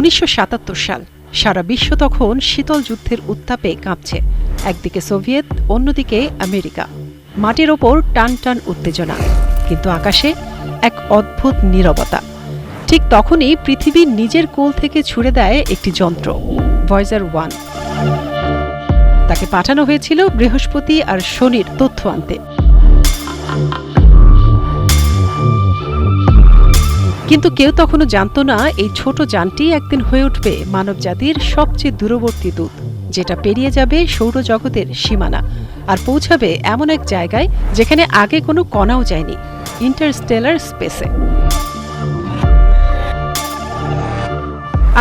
উনিশশো সাল, সারা বিশ্ব তখন শীতল যুদ্ধের উত্তাপে কাঁপছে। একদিকে সোভিয়েত, অন্যদিকে আমেরিকা। মাটির ওপর টান টান উত্তেজনা, কিন্তু আকাশে এক অদ্ভুত নীরবতা। ঠিক তখনই পৃথিবী নিজের কোল থেকে ছুড়ে দেয় একটি যন্ত্র ভয়েজার ওয়ান তাকে পাঠানো হয়েছিল বৃহস্পতি আর শনির তথ্য আনতে। কিন্তু কেউ তখনও জানতো না এই ছোট যানটি একদিন হয়ে উঠবে মানবজাতির সবচেয়ে দূরবর্তী দূত, যেটা পেরিয়ে যাবে সৌরজগতের সীমানা আর পৌঁছাবে এমন এক জায়গায় যেখানে আগে কোনো কণাও যায়নি, ইন্টারস্টেলার স্পেসে।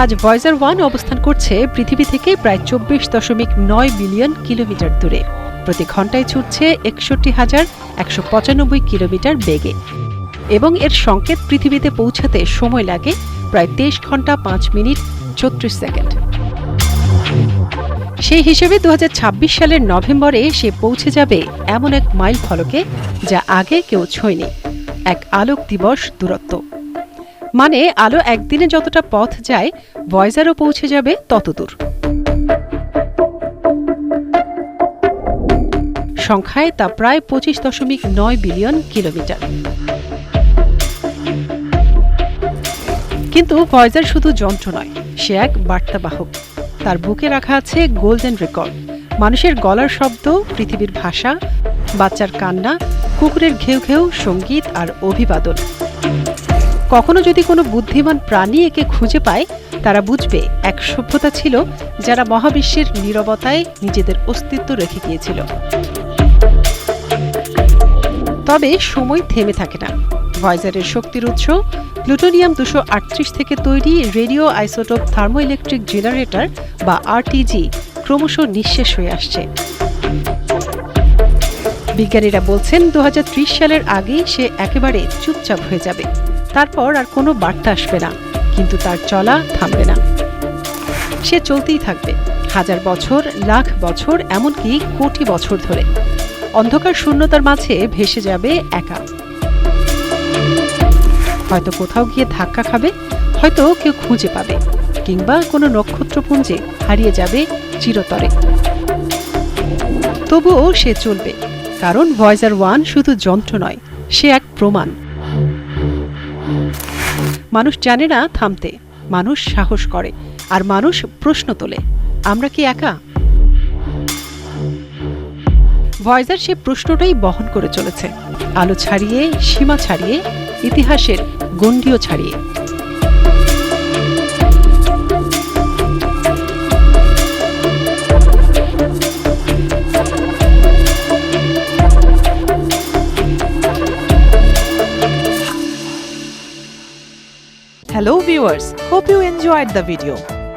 আজ ভয়েজার ওয়ান অবস্থান করছে পৃথিবী থেকে প্রায় চব্বিশ দশমিক নয় বিলিয়ন কিলোমিটার দূরে। প্রতি ঘন্টায় ছুটছে একষট্টি হাজার একশো পঁচানব্বই কিলোমিটার বেগে। এবং এর সংকেত পৃথিবীতে পৌঁছাতে সময় লাগে প্রায় তেইশ ঘণ্টা পাঁচ মিনিট ছত্রিশ সেকেন্ড। সেই হিসেবে দু হাজার ছাব্বিশ সালের নভেম্বরে সে পৌঁছে যাবে এমন এক মাইল ফলকে যা আগে কেউ ছোঁয়নি, এক আলোক দিবস দূরত্ব। মানে আলো একদিনে যতটা পথ যায়, ভয়েজারও পৌঁছে যাবে তত দূর সংখ্যায় তা প্রায় পঁচিশ দশমিক নয় বিলিয়ন কিলোমিটার। কিন্তু ভয়েজার শুধু যন্ত্র নয়, সে এক বার্তাবাহক। তার বুকে রাখা আছে গোল্ডেন রেকর্ড। মানুষের গলার শব্দ, পৃথিবীর ভাষা, বাচ্চার কান্না, কুকুরের ঘেউ ঘেউ, সংগীত আর অভিবাদন। কখনো যদি কোনো বুদ্ধিমান প্রাণী একে খুঁজে পায়, তারা বুঝবে এক সভ্যতা ছিল যারা মহাবিশ্বের নীরবতায় নিজেদের অস্তিত্ব রেখে গিয়েছিল। তবে সময় থেমে থাকে না। ভয়েজারের শক্তির উৎস, প্লুটোনিয়াম দুশো আটত্রিশ থেকে তৈরি রেডিও আইসোটোপ থার্মোইলেকট্রিক জেনারেটর বা আরটিজি ক্রমশ নিঃশেষ হয়ে আসছে। বিজ্ঞানীরা বলছেন দু হাজার ত্রিশ সালের আগেই সে একেবারে চুপচাপ হয়ে যাবে। তারপর আর কোনো বার্তা আসবে না, কিন্তু তার চলা থামবে না। সে চলতেই থাকবে, হাজার বছর, লাখ বছর, এমনকি কোটি বছর ধরে। অন্ধকার শূন্যতার মাঝে ভেসে যাবে একা। হয়তো কোথাও গিয়ে ধাক্কা খাবে, হয়তো কেউ খুঁজে পাবে, কিংবা কোনো নক্ষত্রপুঞ্জে হারিয়ে যাবে চিরতরে। তবুও সে চলবে, কারণ ভয়েজার ওয়ান শুধু যন্ত্র নয়, সে এক প্রমাণ। মানুষ জানে না থামতে, মানুষ সাহস করে, আর মানুষ প্রশ্ন তোলে, আমরা কি একা? ভয়েজার সে প্রশ্নটাই বহন করে চলেছে। আলো ছাড়িয়ে, সীমা ছাড়িয়ে, ইতিহাসের গণ্ডিও ছাড়িয়ে। Hello viewers hope you enjoyed the video